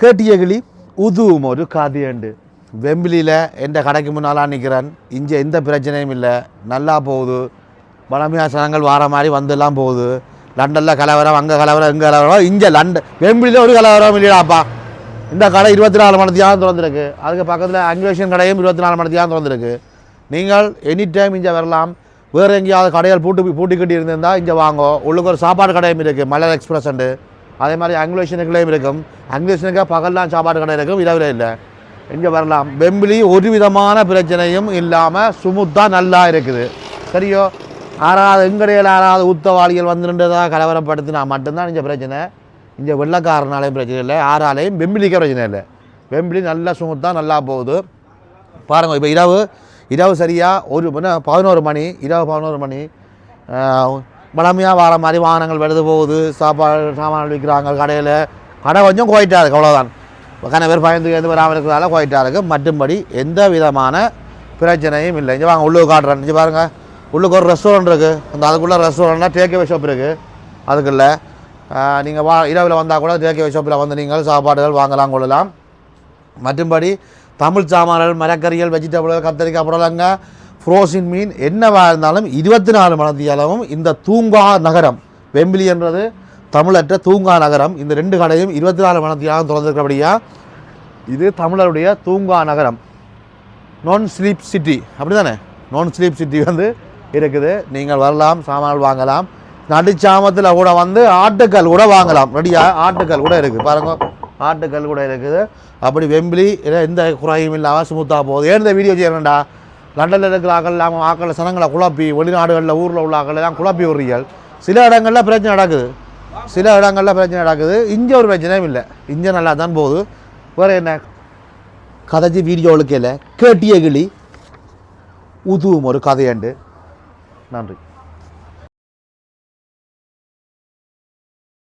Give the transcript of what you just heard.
கேட்டிய கிளி உதுவும் ஒரு கதையுண்டு. வெம்பிலியில் எந்த கடைக்கு முன்னாலாம் நிற்கிறேன்? இங்கே எந்த பிரச்சனையும் இல்லை. நல்லா போகுது. பழமையாக சனங்கள் வார மாதிரி வந்துலாம் போகுது. லண்டனில் கலவரம் அங்கே கலவரம் இங்கே கலவரம். இங்கே லண்டன் வெம்பிலியில் ஒரு கலவரம் இல்லையாப்பா இந்த கடை இருபத்தி நாலு மணி தியானம் திறந்துருக்கு. அதுக்கு பக்கத்தில் அங்கிலேஷன் கடையும் இருபத்தி நாலு மணி தியானம் திறந்துருக்கு. நீங்கள் எனி டைம் இங்கே வரலாம். வேறு எங்கேயாவது கடைகள் பூட்டு பூட்டி கட்டி இருந்திருந்தால் இங்கே வாங்கோ. உள்ளுக்கு ஒரு சாப்பாடு கடையும் இருக்குது மலர் எக்ஸ்பிரஸ் அண்டு. அதே மாதிரி ஆங்கிலேஷனுக்குள்ளேயும் இருக்கும். ஆங்கிலேஷனுக்காக பகல்லாம் சாப்பாடு கடை இருக்கும் இரவில் இல்லை. இங்கே வரலாம். வெம்பிலி ஒரு விதமான பிரச்சனையும் இல்லாமல் சுமுத்தாக நல்லா இருக்குது. சரியோ? யாராவது எங்கடையில் யாராவது உத்தவாளிகள் வந்துருன்றதா கலவரப்படுத்தினா மட்டும்தான் இங்கே பிரச்சனை. இங்கே வெள்ளக்காரனாலையும் பிரச்சனை இல்லை யாராலையும் வெம்பிலிக்க பிரச்சனை இல்லை. வெம்பிலி நல்லா சுமுத்தாக நல்லா போகுது. பாருங்கள் இப்போ இரவு இரவு சரியாக ஒரு பதினோரு மணி இரவு பதினோரு மணி மழமையாக வர மாதிரி வாகனங்கள் வருது போகுது. சாப்பாடு சாமான் விற்கிறாங்க கடையில். கடை கொஞ்சம் கோயிட்டாக இருக்குது அவ்வளோதான் கன பேர் பயந்து எந்த வராமல் இருக்கிறதால கோயிட்டா இருக்குது மட்டும்படி எந்த விதமான பிரச்சனையும் இல்லை. இங்கே வாங்க உள்ளுக்கு காட்டுறேன். இங்கே பாருங்கள் உள்ளுக்கு ஒரு ரெஸ்டாரண்ட் இருக்குது அந்த அதுக்குள்ளே ரெஸ்டாரண்ட்னா டேக்அவே ஷாப் இருக்குது அதுக்குள்ள நீங்கள் வா இரவில் வந்தால் கூட டேக்அவே ஷாப்பில் வந்து நீங்கள் சாப்பாடுகள் வாங்கலாம் கொள்ளலாம். மற்றும்படி தமிழ் சாமான்கள் மரக்கறிகள் வெஜிடபிள்கள் கத்திரிக்காய் புடலங்க ஃப்ரோசின் மீன் என்னவாக இருந்தாலும் இருபத்தி நாலு மணத்தியாலமும் இந்த தூங்கா நகரம். வெம்பிலி என்றது தமிழற்ற தூங்கா நகரம். இந்த ரெண்டு கடையும் இருபத்தி நாலு மணத்தியாலும் திறந்திருக்கிறபடியா இது தமிழருடைய தூங்கா நகரம். நான் ஸ்லீப் சிட்டி அப்படி தானே நான் ஸ்லீப் சிட்டி வந்து இருக்குது. நீங்கள் வரலாம் சாமான்கள் வாங்கலாம். நடுச்சாமத்தில் கூட வந்து ஆட்டுக்கல் கூட வாங்கலாம். ரெடியாக ஆட்டுக்கல் கூட இருக்குது. பாருங்க ஆட்டுக்கல் கூட இருக்குது. அப்படி வெம்பிலி எந்த குறையும் இல்லாமல் ஸ்மூத்தாக போகுது ஏன் இந்த வீடியோ செய்யணும்டா லண்டனில் இருக்கிற ஆக்கள் இல்லாமல் ஆக்கள் சனங்களை குழப்பி வெளிநாடுகளில் ஊரில் உள்ள ஆக்கள் எல்லாம் குழப்பி விடுறீர்கள் சில இடங்களில் பிரச்சனை நடக்குது. சில இடங்களில் பிரச்சனை நடக்குது. இங்கே ஒரு பிரச்சனையும் இல்லை. இங்கே நல்லா தான் போகுது. வேறு என்ன? கதைச்சி வீடியோவுக்கு இல்லை. கேட்டிய கிளி. உதுவும் ஒரு கதையண்டு. நன்றி.